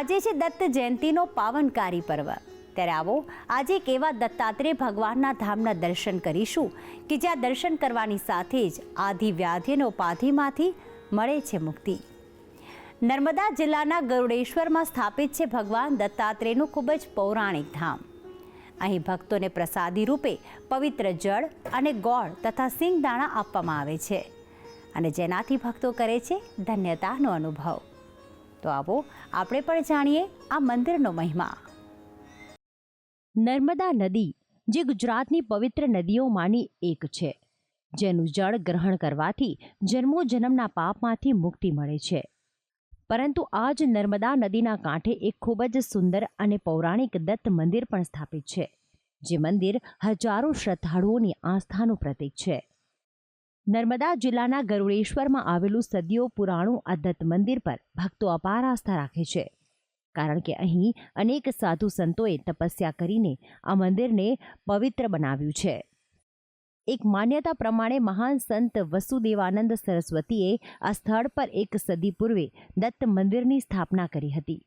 આજે છે દત્ત જયંતિનો પાવનકારી પર્વ. ત્યારે આવો, આજે એક એવા દત્તાત્રેય ભગવાનના ધામના દર્શન કરીશું કે જ્યાં દર્શન કરવાની સાથે જ આધિ વ્યાધિ ઉપાધિમાંથી મળે છે મુક્તિ. નર્મદા જિલ્લાના ગરુડેશ્વરમાં સ્થાપિત છે ભગવાન દત્તાત્રેયનું ખૂબ જ પૌરાણિક ધામ. અહીં ભક્તોને પ્રસાદી રૂપે પવિત્ર જળ અને ગોળ તથા સિંગદાણા આપવામાં આવે છે. અને જેનાથી ભક્તો કરે છે ધન્યતાનો અનુભવ. તો આવો આપણે પણ જાણીએ આ મંદિરનો મહિમા. નર્મદા નદી, જે ગુજરાતની પવિત્ર નદીઓમાંની એક છે, જેનું જળ ગ્રહણ કરવાથી જન્મો જન્મના પાપમાંથી મુક્તિ મળે છે. પરંતુ આ જ નર્મદા નદીના કાંઠે એક ખૂબ જ સુંદર અને પૌરાણિક દત્ત મંદિર પણ સ્થાપિત છે, જે મંદિર હજારો શ્રદ્ધાળુઓની આસ્થાનું પ્રતીક છે. નર્મદા જિલ્લાના ગરુડેશ્વરમાં આવેલું સદીઓ પુરાણું આ દત્ત મંદિર પર ભક્તો અપાર આસ્થા રાખે છે. કારણ કે અહીં અનેક સાધુ સંતોએ તપસ્યા કરીને આ મંદિરને પવિત્ર બનાવ્યું છે. એક માન્યતા પ્રમાણે મહાન સંત વસુદેવાનંદ સરસ્વતીએ આ સ્થળ પર એક સદી પૂર્વે દત્ત મંદિરની સ્થાપના કરી હતી.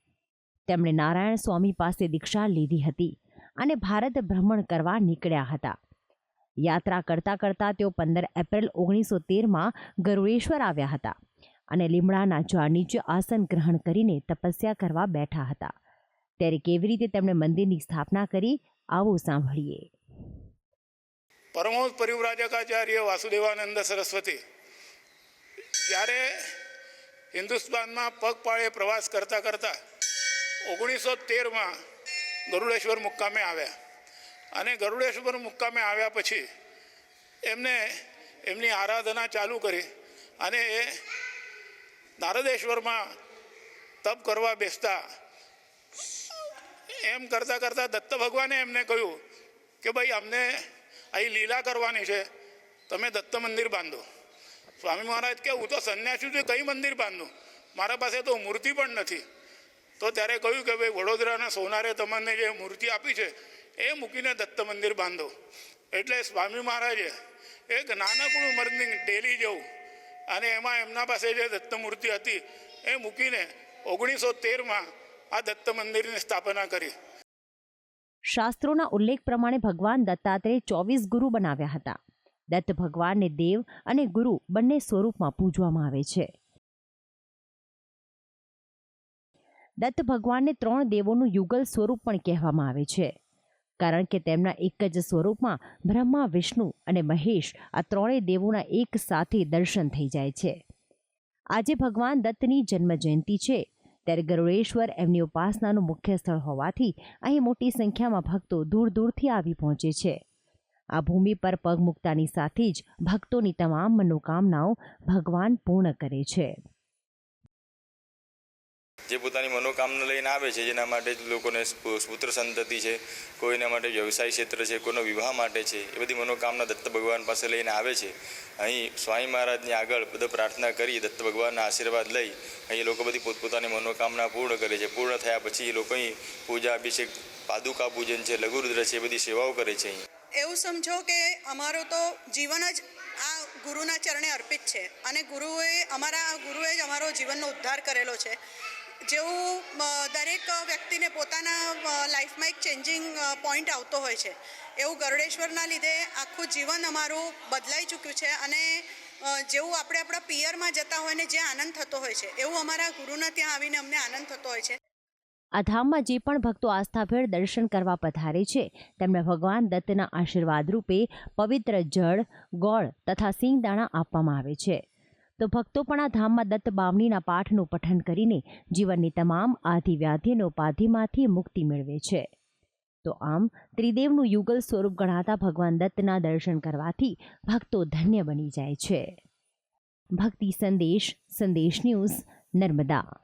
તેમણે નારાયણ સ્વામી પાસે દીક્ષા લીધી હતી અને ભારત ભ્રમણ કરવા નીકળ્યા હતા. યાત્રા કરતા કરતા તેઓ પંદર એપ્રિલ ઓગણીસો તેરમાં ગરુડેશ્વર આવ્યા હતા અને લીમડાના ઝાડ નીચે આસન ગ્રહણ કરીને તપસ્યા કરવા બેઠા હતા. ત્યારે કેવી રીતે તેમણે મંદિરની સ્થાપના કરી, આવો સાંભળીએ. પરમોદ પરિવ્રાજકાચાર્ય વાસુદેવાનંદ સરસ્વતી, જ્યારે હિન્દુસ્તાનમાં પગપાળે પ્રવાસ કરતાં કરતાં ઓગણીસો તેરમાં ગરુડેશ્વર મુક્કામે આવ્યા. અને ગરુડેશ્વર મુક્કામે આવ્યા પછી એમને એમની આરાધના ચાલુ કરી અને એ નારદેશ્વરમાં તપ કરવા બેસતા. એમ કરતાં કરતાં દત્ત ભગવાને એમને કહ્યું કે ભાઈ, અમને અહીં લીલા કરવાની છે. તમે દત્ત મંદિર બાંધો. સ્વામી મહારાજ કે, હું તો સંન્યાસી છું કઈ મંદિર બાંધું? મારા પાસે તો મૂર્તિ પણ નથી. તો ત્યારે કહ્યું કે, ભાઈ, વડોદરાના સોનારે તમને જે મૂર્તિ આપી છે એ મૂકીને દત્ત મંદિર બાંધો. એટલે સ્વામી મહારાજે એક નાનકડું મંદિર ડેલી જેવું અને એમાં એમના પાસે જે દત્ત મૂર્તિ હતી, એ મૂકીને ઓગણીસો તેરમાં આ દત્ત મંદિરની સ્થાપના કરી. શાસ્ત્રોના ઉલ્લેખ પ્રમાણે ભગવાન દત્તાત્રેય ચોવીસ ગુરુ બનાવ્યા હતા. દત્ત ભગવાનને દેવ અને ગુરુ બંને સ્વરૂપમાં પૂજવામાં આવે છે. દત્ત ભગવાનને ત્રણ દેવોનું યુગલ સ્વરૂપ પણ કહેવામાં આવે છે. કારણ કે તેમના એક જ સ્વરૂપમાં બ્રહ્મા, વિષ્ણુ અને મહેશ આ ત્રણેય દેવોના એક સાથે દર્શન થઈ જાય છે. આજે ભગવાન દત્તની જન્મ જયંતિ છે. ત્યારે ગરુડેશ્વર એમની ઉપાસનાનું મુખ્ય સ્થળ હોવાથી અહીં મોટી સંખ્યામાં ભક્તો દૂર દૂરથી આવી પહોંચે છે. આ ભૂમિ પર પગ મૂકતાની સાથે જ ભક્તોની તમામ મનોકામનાઓ ભગવાન પૂર્ણ કરે છે. જે પોતાની મનોકામના લઈને આવે છે, જેના માટે લોકોને પુત્ર સંતતિ છે, કોઈના માટે વ્યવસાય ક્ષેત્ર છે, કોઈનો વિવાહ માટે છે, એ બધી મનોકામના દત્ત ભગવાન પાસે લઈને આવે છે. અહીં સ્વામી મહારાજની આગળ બધા પ્રાર્થના કરી, દત્ત ભગવાનના આશીર્વાદ લઈ, અહીં લોકો બધી પોતપોતાની મનોકામના પૂર્ણ કરે છે. પૂર્ણ થયા પછી લોકો અહીં પૂજા, અભિષેક, પાદુકા પૂજન છે, લઘુરુદ્ર છે, એ બધી સેવાઓ કરે છે અહીં. એવું સમજો કે અમારું તો જીવન જ આ ગુરુના ચરણે અર્પિત છે. અને ગુરુએ, અમારા ગુરુએ જ અમારો જીવનનો ઉદ્ધાર કરેલો છે. જેવું દરેક વ્યક્તિને પોતાના લાઈફમાં એક ચેન્જિંગ પોઈન્ટ આવતો હોય છે. એવું ગરડેશ્વરના લીધે આખું જીવન અમારું બદલાઈ ચૂક્યું છે અને જેવું આપણે આપણા પિયરમાં જતા હોય ને જે આનંદ થતો હોય છે, એવું અમારા ગુરુના ત્યાં આવીને અમને આનંદ થતો હોય છે. આ ધામમાં જે પણ ભક્તો આસ્થાભેર દર્શન કરવા પધારે છે, તેમને ભગવાન દત્તના આશીર્વાદ રૂપે પવિત્ર જળ, ગોળ તથા સિંગદાણા આપવામાં આવે છે. તો ભક્તો પણ આ ધામમાં દત્ત બાવણીના પાઠનું પઠન કરીને જીવનની તમામ આધિ વ્યાધિ ઉપાધિમાંથી મુક્તિ મેળવે છે. તો આમ ત્રિદેવનું યુગલ સ્વરૂપ ગણાતા ભગવાન દત્તના દર્શન કરવાથી ભક્તો ધન્ય બની જાય છે. ભક્તિ સંદેશ સંદેશ ન્યૂઝ, નર્મદા.